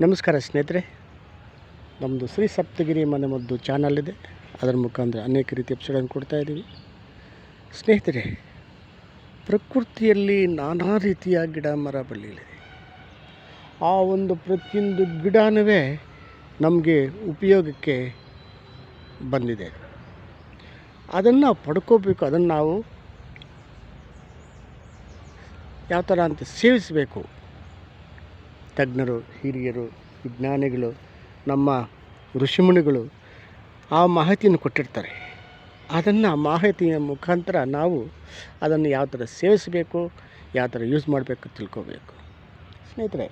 ನಮಸ್ಕಾರ ಸ್ನೇಹಿತರೆ ನಮ್ಮದು ಶ್ರೀ ಸಪ್ತಗಿರಿ ಮನೆಮದ್ದು ಚಾನಲ್ ಇದೆ. ಅದರ ಮುಖಾಂತರ ಅನೇಕ ರೀತಿಯ ಎಪಿಸೋಡನ್ನು ಕೊಡ್ತಾ ಇದ್ದೀವಿ. ಸ್ನೇಹಿತರೆ, ಪ್ರಕೃತಿಯಲ್ಲಿ ನಾನಾ ರೀತಿಯ ಗಿಡ ಮರ ಬಳ್ಳಿಗಳಿದೆ ಆ ಒಂದು ಪ್ರತಿಯೊಂದು ಗಿಡನೂ ನಮಗೆ ಉಪಯೋಗಕ್ಕೆ ಬಂದಿದೆ. ಅದನ್ನು ಪಡ್ಕೋಬೇಕು, ಅದನ್ನು ನಾವು ಯಾವ ಥರ ಅಂತ ಸೇವಿಸಬೇಕು ತಜ್ಞರು, ಹಿರಿಯರು, ವಿಜ್ಞಾನಿಗಳು, ನಮ್ಮ ಋಷಿಮುನಿಗಳು ಆ ಮಾಹಿತಿಯನ್ನು ಕೊಟ್ಟಿರ್ತಾರೆ. ಅದನ್ನು ಮಾಹಿತಿಯ ಮುಖಾಂತರ ನಾವು ಅದನ್ನು ಯಾವ ಥರ ಸೇವಿಸಬೇಕು, ಯಾವ ಥರ ಯೂಸ್ ಮಾಡಬೇಕು ತಿಳ್ಕೋಬೇಕು. ಸ್ನೇಹಿತರೆ,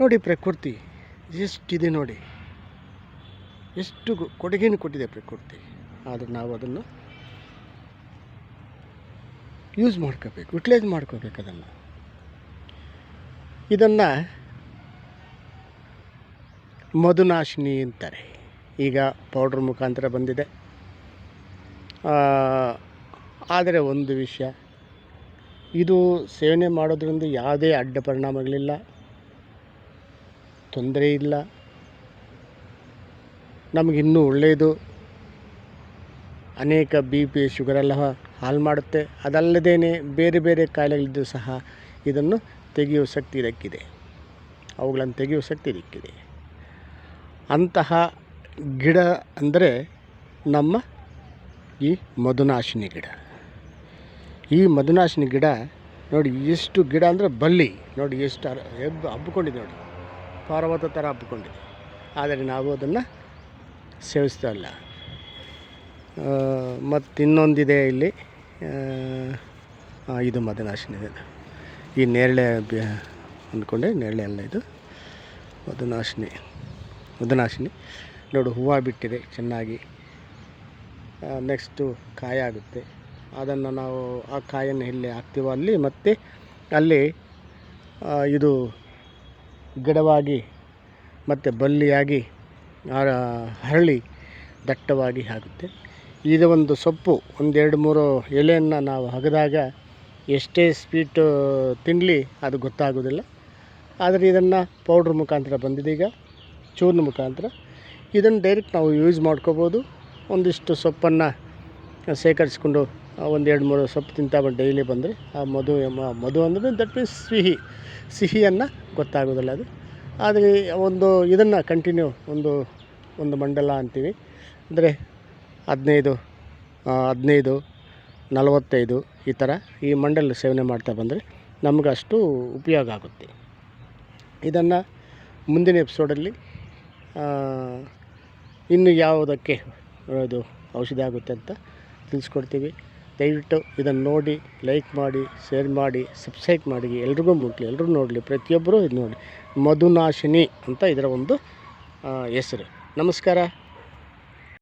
ನೋಡಿ ಪ್ರಕೃತಿ, ಎಷ್ಟಿದೆ ನೋಡಿ. ಎಷ್ಟು ಕೊಡುಗೆನೂ ಕೊಟ್ಟಿದೆ ಪ್ರಕೃತಿ. ಆದರೆ ನಾವು ಅದನ್ನು ಯೂಸ್ ಮಾಡ್ಕೋಬೇಕು, ಯುಟಿಲೈಸ್ ಮಾಡ್ಕೋಬೇಕು ಅದನ್ನು. ಇದನ್ನು ಮಧುನಾಶಿನಿ ಅಂತಾರೆ. ಈಗ ಪೌಡ್ರ್ ಮುಖಾಂತರ ಬಂದಿದೆ. ಆದರೆ ಒಂದು ವಿಷಯ, ಇದು ಸೇವನೆ ಮಾಡೋದ್ರಿಂದ ಯಾವುದೇ ಅಡ್ಡ ಪರಿಣಾಮಗಳಿಲ್ಲ, ತೊಂದರೆ ಇಲ್ಲ. ನಮಗಿನ್ನೂ ಒಳ್ಳೆಯದು. ಅನೇಕ ಬಿ ಪಿ ಶುಗರೆಲ್ಲ ಹಾಳು ಮಾಡುತ್ತೆ. ಅದಲ್ಲದೇ ಬೇರೆ ಬೇರೆ ಕಾಯಿಲೆಗಳಿದ್ದು ಸಹ ಇದನ್ನು ತೆಗೆಯುವ ಶಕ್ತಿ ಇದಕ್ಕಿದೆ ಅವುಗಳನ್ನು ತೆಗೆಯುವ ಶಕ್ತಿ ಇದಕ್ಕಿದೆ ಅಂತಹ ಗಿಡ ಅಂದರೆ ನಮ್ಮ ಈ ಮಧುನಾಶಿನಿ ಗಿಡ. ಈ ಮಧುನಾಶಿನಿ ಗಿಡ ನೋಡಿ ಎಷ್ಟು ಗಿಡ ಅಂದರೆ ಬಲ್ಲಿ ನೋಡಿ ಎಷ್ಟು ಎದ್ದು ಹಬ್ಬಿಕೊಂಡಿದೆ ನೋಡಿ. ಪರ್ವತ ಥರ ಹಬ್ಬಿಕೊಂಡಿದೆ. ಆದರೆ ನಾವು ಅದನ್ನು ಸೇವಿಸ್ತಾ ಇಲ್ಲ. ಮತ್ತು ಇನ್ನೊಂದಿದೆ ಇಲ್ಲಿ ಇದು ಮಧುನಾಶಿನಿ ಈ ನೇರಳೆ ಅಂದ್ಕೊಂಡೆ, ನೇರಳೆ ಅಲ್ಲ ಇದು. ಮಧುನಾಶಿನಿ ಮಧುನಾಶಿನಿ. ನೋಡು, ಹೂವು ಬಿಟ್ಟಿದೆ ಚೆನ್ನಾಗಿ. ನೆಕ್ಸ್ಟು ಕಾಯಿ ಆಗುತ್ತೆ. ಅದನ್ನು ನಾವು ಆ ಕಾಯನ್ನು ಇಲ್ಲಿ ಹಾಕ್ತೀವೋ ಅಲ್ಲಿ, ಮತ್ತು ಅಲ್ಲಿ ಇದು ಗಿಡವಾಗಿ, ಮತ್ತು ಬಲ್ಲಿಯಾಗಿ ಹರಳಿ ದಟ್ಟವಾಗಿ ಆಗುತ್ತೆ. ಇದು ಒಂದು ಸೊಪ್ಪು. ಒಂದೆರಡು ಮೂರು ಎಲೆಯನ್ನು ನಾವು ಹಗದಾಗ ಎಷ್ಟೇ ಸ್ವೀಟು ತಿನ್ನಲಿ ಅದು ಗೊತ್ತಾಗೋದಿಲ್ಲ. ಆದರೆ ಇದನ್ನು ಪೌಡ್ರ್ ಮುಖಾಂತರ ಬಂದಿದೆ ಈಗ, ಚೂರ್ಣ ಮುಖಾಂತರ. ಇದನ್ನು ಡೈರೆಕ್ಟ್ ನಾವು ಯೂಸ್ ಮಾಡ್ಕೋಬೋದು. ಒಂದಿಷ್ಟು ಸೊಪ್ಪನ್ನು ಶೇಖರಿಸ್ಕೊಂಡು ಒಂದೆರಡು ಮೂರು ಸೊಪ್ಪು ತಿಂತಾ ಬಂದು ಡೈಲಿ ಬಂದರೆ, ಆ ಮಧು ಮಧು ಅಂದರೆ ದಟ್ ಮೀನ್ಸ್ ಸಿಹಿ. ಸಿಹಿಯನ್ನು ಗೊತ್ತಾಗೋದಿಲ್ಲ ಅದು. ಆದರೆ ಒಂದು ಇದನ್ನು ಕಂಟಿನ್ಯೂ ಒಂದು ಒಂದು ಮಂಡಲ ಅಂತೀವಿ. ಅಂದರೆ ಹದಿನೈದು ಹದಿನೈದು ನಲವತ್ತೈದು ಈ ಥರ ಈ ಮಂಡಲ ಸೇವನೆ ಮಾಡ್ತಾ ಬಂದರೆ ನಮ್ಗೆ ಅಷ್ಟು ಉಪಯೋಗ ಆಗುತ್ತೆ. ಇದನ್ನು ಮುಂದಿನ ಎಪಿಸೋಡಲ್ಲಿ ಇನ್ನು ಯಾವುದಕ್ಕೆ ಇದು ಔಷಧಿ ಆಗುತ್ತೆ ಅಂತ ತಿಳಿಸ್ಕೊಡ್ತೀವಿ. ದಯವಿಟ್ಟು ಇದನ್ನು ನೋಡಿ, ಲೈಕ್ ಮಾಡಿ, ಶೇರ್ ಮಾಡಿ, ಸಬ್ಸ್ಕ್ರೈಬ್ ಮಾಡಿ, ಎಲ್ರಿಗೂ ಮುಟ್ಲಿ ಎಲ್ಲರೂ ನೋಡಲಿ, ಪ್ರತಿಯೊಬ್ಬರೂ ಇದು ನೋಡಿ. ಮಧುನಾಶಿನಿ ಅಂತ ಇದರ ಒಂದು ಹೆಸರು. ನಮಸ್ಕಾರ.